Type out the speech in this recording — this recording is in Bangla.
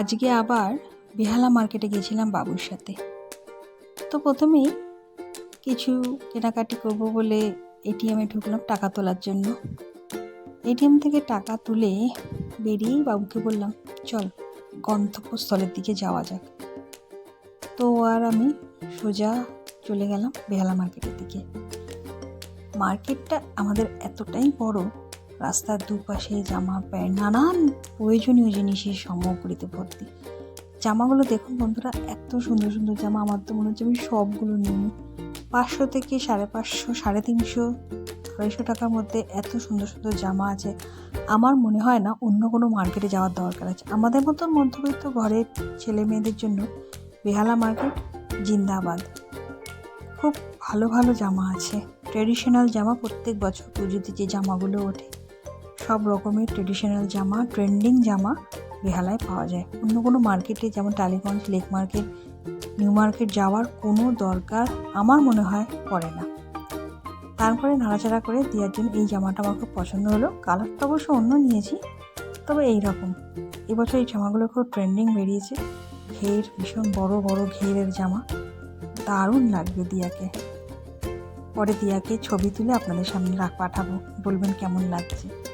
আজকে আবার বেহালা মার্কেটে গেছিলাম বাবুর সাথে। তো প্রথমেই কিছু কেনাকাটি করব বলে এটিএমে ঢুকলাম টাকা তোলার জন্য। এটিএম থেকে টাকা তুলে বেরিয়েই বাবুকে বললাম, চল গন্তব্যস্থলের দিকে যাওয়া যাক। তো আর আমি সোজা চলে গেলাম বেহালা মার্কেটের দিকে। মার্কেটটা আমাদের এতটাই বড় রাস্তার দুপাশে জামা প্যান্ট, নানান প্রয়োজনীয় জিনিসের সামগ্রীতে ভর্তি। জামাগুলো দেখুন বন্ধুরা, এত সুন্দর সুন্দর জামা। আমার তো মনে হচ্ছে আমি সবগুলো নিই। পাঁচশো থেকে সাড়ে পাঁচশো, সাড়ে তিনশো, আড়াইশো টাকার মধ্যে এত সুন্দর সুন্দর জামা আছে। আমার মনে হয় না অন্য কোনো মার্কেটে যাওয়ার দরকার আছে। আমাদের মতন মধ্যবিত্ত ঘরের ছেলে মেয়েদের জন্য বেহালা মার্কেট জিন্দাবাদ। খুব ভালো ভালো জামা আছে। ট্রেডিশনাল জামা প্রত্যেক বছর পুজোতে যে জামাগুলো ওঠে। সব রকমের ট্রেডিশনাল জামা ট্রেন্ডিং জামা বেহালায় পাওয়া যায়। অন্য কোনো মার্কেটে যেমন Tollygunge lake market new market যাওয়ার কোনো দরকার আমার মনে হয় পড়ে না। তারপরে নাড়াচাড়া করে দেওয়ার জন্য এই জামাটা আমার খুব পছন্দ হলো। কালারটা অবশ্য অন্য নিয়েছি, তবে এই রকম এবছর এই জামাগুলো খুব ট্রেন্ডিং বেরিয়েছে। ঘের, ভীষণ বড় বড় ঘেরের জামা। দারুণ লাগবে দিয়াকে। পরে দিয়াকে ছবি তুলে আপনাদের সামনে রাখ পাঠাবো। বলবেন কেমন লাগছে।